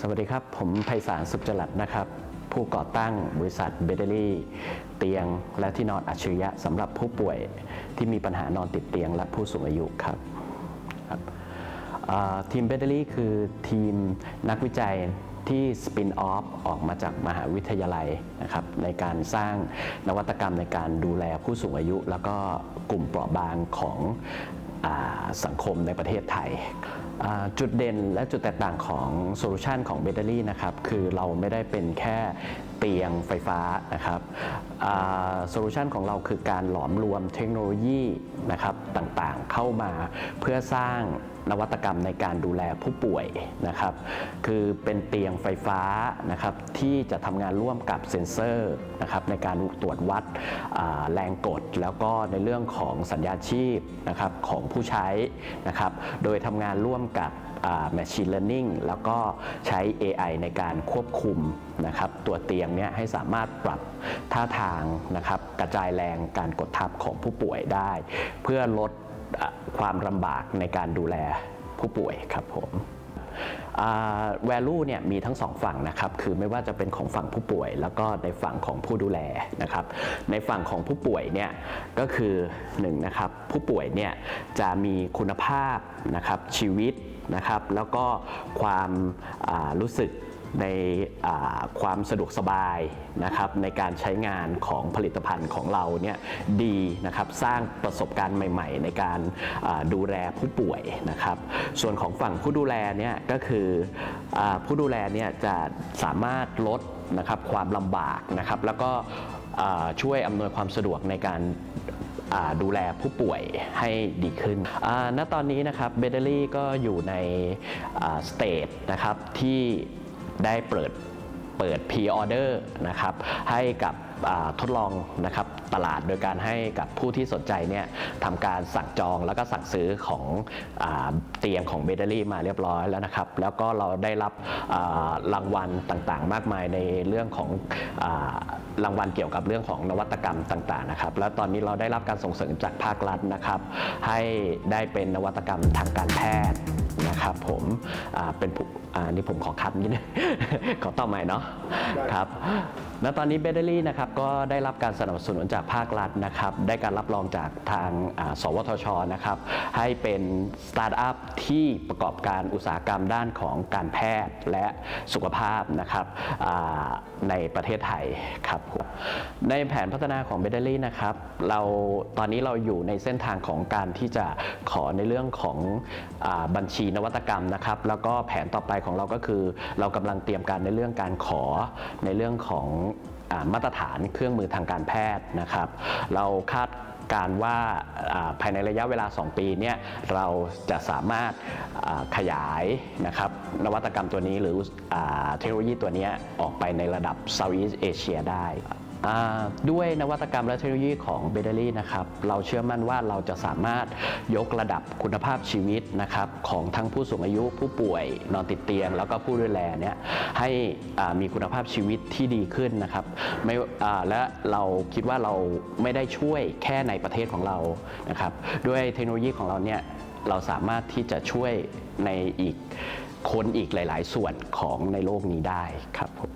สวัสดีครับ ผมไพศาลสุขจรัตน์นะครับ ผู้ก่อตั้งบริษัทเบเดลี่ เตียงและที่นอนอัจฉริยะสำหรับผู้ป่วยที่มีปัญหานอนติดเตียงและผู้สูงอายุครับครับทีมเบเดลี่คือทีมนักวิจัยที่สปินออฟออกมาจากมหาวิทยาลัยนะครับในการสร้างนวัตกรรมในการดูแลผู้สูงอายุ แล้วก็กลุ่มเปราะบางของอสังคมในประเทศไทย จุดเด่นและจุดแตกต่างของโซลูชันของเบเตอรี่นะครับคือเราไม่ได้เป็นแค่ เตียงไฟฟ้านะครับโซลูชันของเราคือการหลอมรวมเทคโนโลยีนะครับต่างๆเข้ามาเพื่อสร้างนวัตกรรมในการดูแลผู้ป่วยนะครับ คือเป็นเตียงไฟฟ้านะครับที่จะทำงานร่วมกับเซ็นเซอร์นะครับในการตรวจวัดแรงกด แล้วก็ในเรื่องของสัญญาณชีพนะครับของผู้ใช้นะครับ โดยทำงานร่วมกับ Machine Learning แล้วก็ใช้ AI ในการควบคุมนะครับตัวเตียงเนี่ยให้สามารถปรับท่าทางนะครับกระจายแรงการกดทับของผู้ป่วยได้ เพื่อลดความลำบากในการดูแลผู้ป่วยครับผม value เนี่ยมีทั้งสองฝั่งนะครับ คือไม่ว่าจะเป็นของฝั่งผู้ป่วย แล้วก็ในฝั่งของผู้ดูแลนะครับ ในฝั่งของผู้ป่วยเนี่ยก็คือหนึ่งนะครับผู้ป่วยเนี่ยจะมีคุณภาพนะครับชีวิตนะครับ แล้วก็ความารู้สึก ในความสะดวกสบายนะครับในการใช้งานของผลิตภัณฑ์ของเราเนี่ยดีนะครับสร้างประสบการณ์ใหม่ ๆ ในการดูแลผู้ป่วยนะครับส่วนของฝั่งผู้ดูแลเนี่ยก็คืออผู้ดูแลเนี่ยจะสามารถลดนะครับความลำบากนะครับแล้วก็ช่วยอำนวยความสะดวกในการดูแลผู้ป่วยให้ดีขึ้น ณ ตอนนี้นะครับเบเดลี่ก็อยู่ในสเตจนะครับที่ ได้เปิดเปิด P-order นะครับให้กับทดลองนะครับตลาดโดยการให้กับผู้ที่สนใจเนี่ยทำการสั่งจองแล้วก็สั่งซื้อของอเตียงของเบเดลี่มาเรียบร้อยแล้วนะครับ แล้วก็เราได้รับรางวัลต่างๆ มากมายในเรื่องของรางวัลเกี่ยวกับเรื่องของนวัตกรรมต่างๆนะครับ แล้วตอนนี้เราได้รับการส่งเสริมจากภาครัฐนะครับ ให้ได้เป็นนวัตกรรมทางการแพทย์ นะครับผมอ่าเป็นผู้อ่านี่ผมขอคัดนิดนึงขอต่อใหม่เนาะครับแล้วตอนนี้เบเดลี่นะครับก็ได้รับการสนับสนุนจากภาครัฐนะครับ ได้การรับรองจากทางอ่าสวทชนะครับ ให้เป็นสตาร์ทอัพที่ประกอบการอุตสาหกรรมด้านของการแพทย์และสุขภาพนะครับอ่าในประเทศไทยครับผมในแผนพัฒนาของเบเดลี่นะครับ เราตอนนี้เราอยู่ในเส้นทางของการที่จะขอในเรื่องของอาบัญชีนวัตกรรมนะครับแล้วก็แผนต่อไปของเราก็คือ เรากำลังเตรียมการในเรื่องการขอในเรื่องของอมาตรฐานเครื่องมือทางการแพทย์นะครับ เราคาดการว่าภายในระยะเวลา 2 ปีเนี่ยเราจะสามารถขยายนะครับนวัตกรรมตัวนี้หรืออเทคโนโลยีตัวนี้ออกไปในระดับ Southeast Asia ได้ ด้วยนวัตกรรมและเทคโนโลยีของเบเดลี่นะครับเราเชื่อมั่นว่าเราจะสามารถยกระดับคุณภาพชีวิตนะครับของทั้งผู้สูงอายุผู้ป่วยนอนติดเตียง แล้วก็ผู้ดูแลเนี่ยให้มีคุณภาพชีวิตที่ดีขึ้นนะครับไม่และเราคิดว่าเราไม่ได้ช่วยแค่ในประเทศของเรานะครับด้วยเทคโนโลยีของเราเนี่ยเราสามารถที่จะช่วยในอีกคนอีกหลาย ๆ ส่วนของในโลกนี้ได้ครับผม